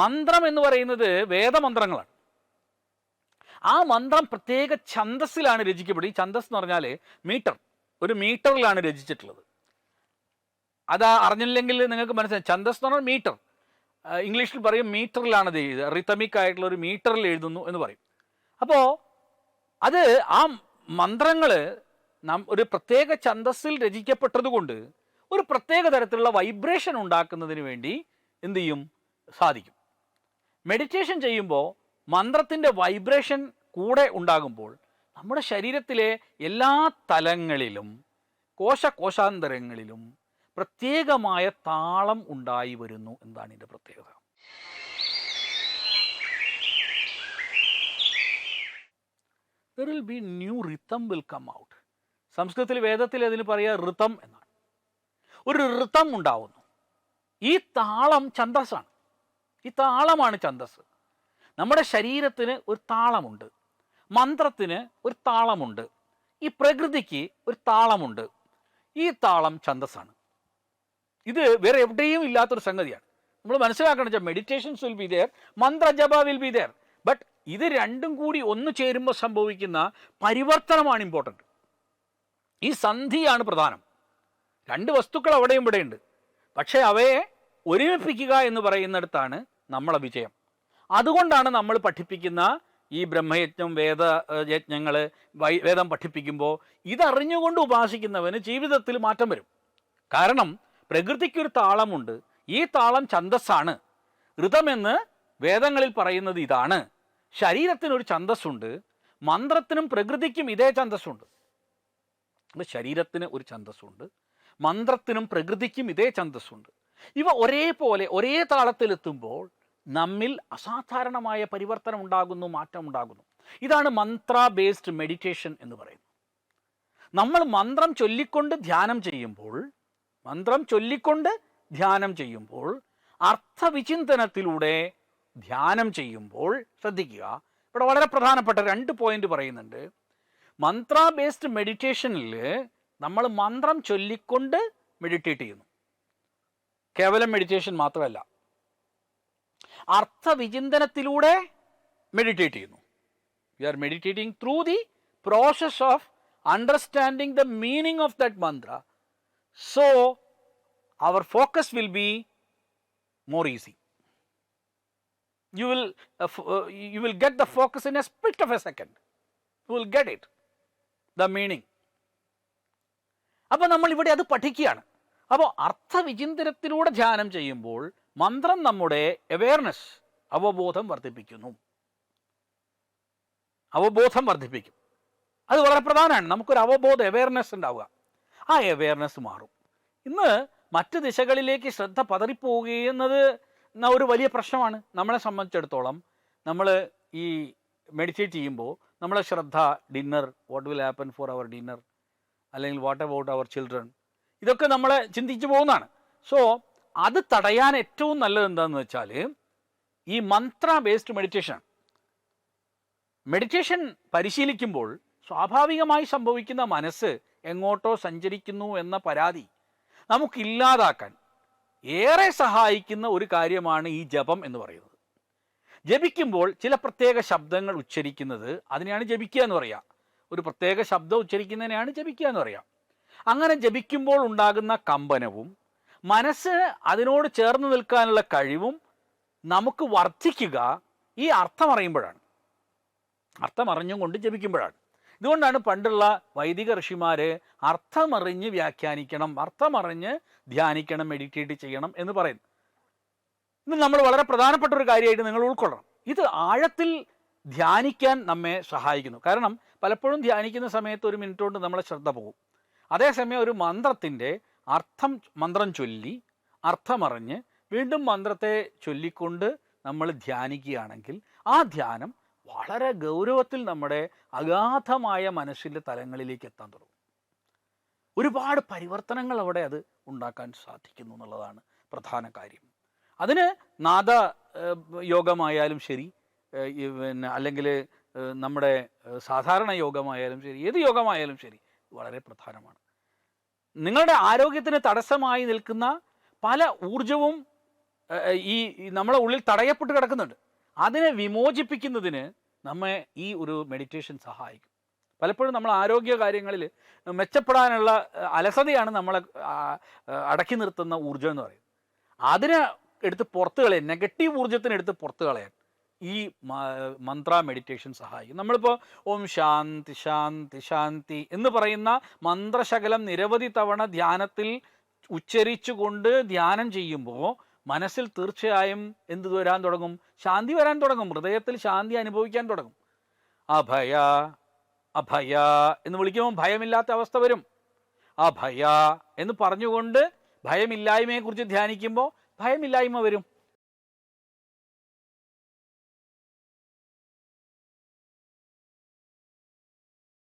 മന്ത്രം എന്ന് പറയുന്നത് വേദമന്ത്രങ്ങളാണ്. ആ മന്ത്രം പ്രത്യേക ഛന്തസ്സിലാണ് രചിക്കപ്പെടുക ഈ ഛന്തസ് എന്ന് പറഞ്ഞാൽ മീറ്റർ. ഒരു മീറ്ററിലാണ് രചിച്ചിട്ടുള്ളത്. അത് അറിഞ്ഞില്ലെങ്കിൽ നിങ്ങൾക്ക് മനസ്സിലായി. ഛന്തസ് എന്ന് പറഞ്ഞാൽ മീറ്റർ. ഇംഗ്ലീഷിൽ പറയും മീറ്ററിലാണ് ചെയ്തത് റിത്തമിക് ആയിട്ടുള്ള ഒരു മീറ്ററിൽ എഴുതുന്നു എന്ന് പറയും. അപ്പോൾ അത് ആ മന്ത്രങ്ങൾ നാം ഒരു പ്രത്യേക ഛന്തസ്സിൽ രചിക്കപ്പെട്ടതുകൊണ്ട് ഒരു പ്രത്യേക തരത്തിലുള്ള വൈബ്രേഷൻ ഉണ്ടാക്കുന്നതിന് വേണ്ടി എന്തു ചെയ്യും? സാധിക്കും. മെഡിറ്റേഷൻ ചെയ്യുമ്പോൾ മന്ത്രത്തിന്റെ വൈബ്രേഷൻ കൂടെ ഉണ്ടാകുമ്പോൾ നമ്മുടെ ശരീരത്തിലെ എല്ലാ തലങ്ങളിലും കോശകോശാന്തരങ്ങളിലും പ്രത്യേകമായ താളം ഉണ്ടായി വരുന്നു എന്നാണ് ഇതിന്റെ പ്രത്യേകത. There will be new rhythm will come out സംസ്കൃതത്തിൽ വേദത്തിൽ അതിന് പറയുക ഋതം എന്നാണ്. ഒരു ഋതം ഉണ്ടാവുന്നു. ഈ താളം ഛന്തസ്സാണ് ഈ താളമാണ് ഛന്തസ് നമ്മുടെ ശരീരത്തിന് ഒരു താളമുണ്ട്. മന്ത്രത്തിന് ഒരു താളമുണ്ട്. ഈ പ്രകൃതിക്ക് ഒരു താളമുണ്ട്. ഈ താളം ഛന്തസ്സാണ് ഇത് വേറെ എവിടെയും ഇല്ലാത്തൊരു സംഗതിയാണ്. നമ്മൾ മനസ്സിലാക്കണം വെച്ചാൽ മെഡിറ്റേഷൻസ് വിൽ ബി ദെയർ മന്ത്രജപ വിൽ ബി ദെയർ ബട്ട് ഇത് രണ്ടും കൂടി ഒന്നു ചേരുമ്പോൾ സംഭവിക്കുന്ന പരിവർത്തനമാണ് ഇമ്പോർട്ടന്റ് ഈ സന്ധിയാണ് പ്രധാനം. രണ്ട് വസ്തുക്കൾ അവിടെയും ഇവിടെയുണ്ട്. പക്ഷേ അവയെ ഒരുമിപ്പിക്കുക എന്ന് പറയുന്നിടത്താണ് നമ്മളെ വിജയം. അതുകൊണ്ടാണ് നമ്മൾ പഠിപ്പിക്കുന്ന ഈ ബ്രഹ്മയജ്ഞം വേദ യജ്ഞങ്ങൾ വേദം പഠിപ്പിക്കുമ്പോൾ ഇതറിഞ്ഞുകൊണ്ട് ഉപാസിക്കുന്നവന് ജീവിതത്തിൽ മാറ്റം വരും. കാരണം പ്രകൃതിക്കൊരു താളമുണ്ട്. ഈ താളം ഛന്തസ്സാണ് ഋതമെന്ന് വേദങ്ങളിൽ പറയുന്നത് ഇതാണ്. ശരീരത്തിനൊരു ഛന്തസ്സുണ്ട് മന്ത്രത്തിനും പ്രകൃതിക്കും ഇതേ ഛന്തസ്സുണ്ട് ശരീരത്തിന് ഒരു ഛന്തസ്സുണ്ട് മന്ത്രത്തിനും പ്രകൃതിക്കും ഇതേ ഛന്തസ്സുണ്ട് ഇവ ഒരേപോലെ ഒരേ താളത്തിലെത്തുമ്പോൾ നമ്മിൽ അസാധാരണമായ പരിവർത്തനം ഉണ്ടാകുന്നു മാറ്റം ഉണ്ടാകുന്നു ഇതാണ് മന്ത്ര ബേസ്ഡ് മെഡിറ്റേഷൻ എന്ന് പറയുന്നത്. നമ്മൾ മന്ത്രം ചൊല്ലിക്കൊണ്ട് ധ്യാനം ചെയ്യുമ്പോൾ മന്ത്രം ചൊല്ലിക്കൊണ്ട് ധ്യാനം ചെയ്യുമ്പോൾ അർത്ഥവിചിന്തനത്തിലൂടെ ധ്യാനം ചെയ്യുമ്പോൾ ശ്രദ്ധിക്കുക. ഇവിടെ വളരെ പ്രധാനപ്പെട്ട രണ്ട് പോയിന്റ് പറയുന്നുണ്ട്. മന്ത്ര ബേസ്ഡ് മെഡിറ്റേഷനിൽ നമ്മൾ മന്ത്രം ചൊല്ലിക്കൊണ്ട് മെഡിറ്റേറ്റ് ചെയ്യുന്നു. കേവലം മെഡിറ്റേഷൻ മാത്രമല്ല അർത്ഥവിചിന്തനത്തിലൂടെ മെഡിറ്റേറ്റ് ചെയ്യുന്നു. You are meditating through the process of understanding the meaning of that mantra so our focus will be more easy you will you will get the focus in a focus of a second you will get it the meaning. അപ്പോൾ നമ്മൾ ഇവിടെ അത് പഠിക്കുകയാണ്. അപ്പോൾ അർത്ഥവിചിന്തനത്തിലൂടെ ധ്യാനം ചെയ്യുമ്പോൾ മന്ത്രം നമ്മുടെ അവയർനെസ് അവബോധം വർദ്ധിപ്പിക്കുന്നു. അവബോധം വർദ്ധിപ്പിക്കും. അത് വളരെ പ്രധാനമാണ്. നമുക്കൊരു അവബോധ അവയർനെസ് ഉണ്ടാവുക. ആ അവയർനെസ് മാറും. ഇന്ന് മറ്റ് ദിശകളിലേക്ക് ശ്രദ്ധ പതറിപ്പോകുന്നത് ഒരു വലിയ പ്രശ്നമാണ്. നമ്മളെ സംബന്ധിച്ചിടത്തോളം നമ്മൾ ഈ മെഡിറ്റേറ്റ് ചെയ്യുമ്പോൾ നമ്മളെ ശ്രദ്ധ dinner what will happen for our dinner അല്ലെങ്കിൽ വാട്ട് അബൌട്ട് അവർ ചിൽഡ്രൻ ഇതൊക്കെ നമ്മൾ ചിന്തിച്ചു പോകുന്നതാണ്. സോ അത് തടയാൻ ഏറ്റവും നല്ലത് എന്താണെന്ന് വെച്ചാൽ ഈ മന്ത്ര ബേസ്ഡ് മെഡിറ്റേഷൻ മെഡിറ്റേഷൻ പരിശീലിക്കുമ്പോൾ സ്വാഭാവികമായി സംഭവിക്കുന്ന മനസ്സ് എങ്ങോട്ടോ സഞ്ചരിക്കുന്നു എന്ന പരാതി നമുക്കില്ലാതാക്കാൻ ഏറെ സഹായിക്കുന്ന ഒരു കാര്യമാണ് ഈ ജപം എന്ന് പറയുന്നത്. ജപിക്കുമ്പോൾ ചില പ്രത്യേക ശബ്ദങ്ങൾ ഉച്ചരിക്കുന്നത് അതിനെയാണ് ജപിക്കുക എന്ന് പറയുക ഒരു പ്രത്യേക ശബ്ദം ഉച്ചരിക്കുന്നതിനെയാണ് ജപിക്കുക എന്ന് പറയുക അങ്ങനെ ജപിക്കുമ്പോൾ ഉണ്ടാകുന്ന കമ്പനവും മനസ്സ് അതിനോട് ചേർന്ന് നിൽക്കാനുള്ള കഴിവും നമുക്ക് വർദ്ധിക്കുക ഈ അർത്ഥം അറിയുമ്പോഴാണ്. അർത്ഥം കൊണ്ട് ജപിക്കുമ്പോഴാണ്. ഇതുകൊണ്ടാണ് പണ്ടുള്ള വൈദിക ഋഷിമാർ അർത്ഥമറിഞ്ഞ് വ്യാഖ്യാനിക്കണം അർത്ഥമറിഞ്ഞ് ധ്യാനിക്കണം മെഡിറ്റേറ്റ് ചെയ്യണം എന്ന് പറയുന്നത്. ഇത് നമ്മൾ വളരെ പ്രധാനപ്പെട്ട ഒരു കാര്യമായിട്ട് നിങ്ങൾ ഉൾക്കൊള്ളണം. ഇത് ആഴത്തിൽ ധ്യാനിക്കാൻ നമ്മെ സഹായിക്കുന്നു. കാരണം പലപ്പോഴും ധ്യാനിക്കുന്ന സമയത്ത് ഒരു മിനിറ്റ് കൊണ്ട് നമ്മളെ ശ്രദ്ധ പോകും. അതേസമയം ഒരു മന്ത്രത്തിന്റെ അർത്ഥം മന്ത്രം ചൊല്ലി അർത്ഥമറിഞ്ഞ് വീണ്ടും മന്ത്രത്തെ ചൊല്ലിക്കൊണ്ട് നമ്മൾ ധ്യാനിക്കുകയാണെങ്കിൽ ആ ധ്യാനം വളരെ ഗൗരവത്തിൽ നമ്മുടെ അഗാധമായ മനസ്സിന്റെ തലങ്ങളിലേക്ക് എത്താൻ തുടങ്ങും. ഒരുപാട് പരിവർത്തനങ്ങൾ അവിടെ അത് ഉണ്ടാക്കാൻ സാധിക്കുന്നു എന്നുള്ളതാണ് പ്രധാന കാര്യം. അതിന് നാദ യോഗമായാലും ശരി പിന്നെ അല്ലെങ്കിൽ നമ്മുടെ സാധാരണ യോഗമായാലും ശരി ഏത് യോഗമായാലും ശരി വളരെ പ്രധാനമാണ്. നിങ്ങളുടെ ആരോഗ്യത്തിന് തടസ്സമായി നിൽക്കുന്ന പല ഊർജവും ഈ നമ്മളെ ഉള്ളിൽ തടയപ്പെട്ട് കിടക്കുന്നുണ്ട്. അതിനെ വിമോചിപ്പിക്കുന്നതിന് നമ്മെ ഈ ഒരു മെഡിറ്റേഷൻ സഹായിക്കും. പലപ്പോഴും നമ്മൾ ആരോഗ്യ കാര്യങ്ങളിൽ മെച്ചപ്പെടാനുള്ള അലസതയാണ് നമ്മളെ അടക്കി നിർത്തുന്ന ഊർജം എന്ന് പറയുന്നത്. അതിനെ എടുത്ത് പുറത്ത് കളയാൻ നെഗറ്റീവ് ഊർജത്തിനെ എടുത്ത് പുറത്ത് കളയാൻ ഈ മന്ത്ര മെഡിറ്റേഷൻ സഹായിക്കും. നമ്മളിപ്പോൾ ഓം ശാന്തി ശാന്തി ശാന്തി എന്ന് പറയുന്ന മന്ത്രശകലം നിരവധി തവണ ധ്യാനത്തിൽ ഉച്ചരിച്ചുകൊണ്ട് ധ്യാനം ചെയ്യുമ്പോൾ മനസ്സിൽ തീർച്ചയായും എന്ത് വരാൻ തുടങ്ങും? ശാന്തി വരാൻ തുടങ്ങും. ഹൃദയത്തിൽ ശാന്തി അനുഭവിക്കാൻ തുടങ്ങും. അഭയ അഭയ എന്ന് വിളിക്കുമ്പോൾ ഭയമില്ലാത്ത അവസ്ഥ വരും. അഭയ എന്ന് പറഞ്ഞുകൊണ്ട് ഭയമില്ലായ്മയെക്കുറിച്ച് ധ്യാനിക്കുമ്പോൾ ഭയമില്ലായ്മ വരും.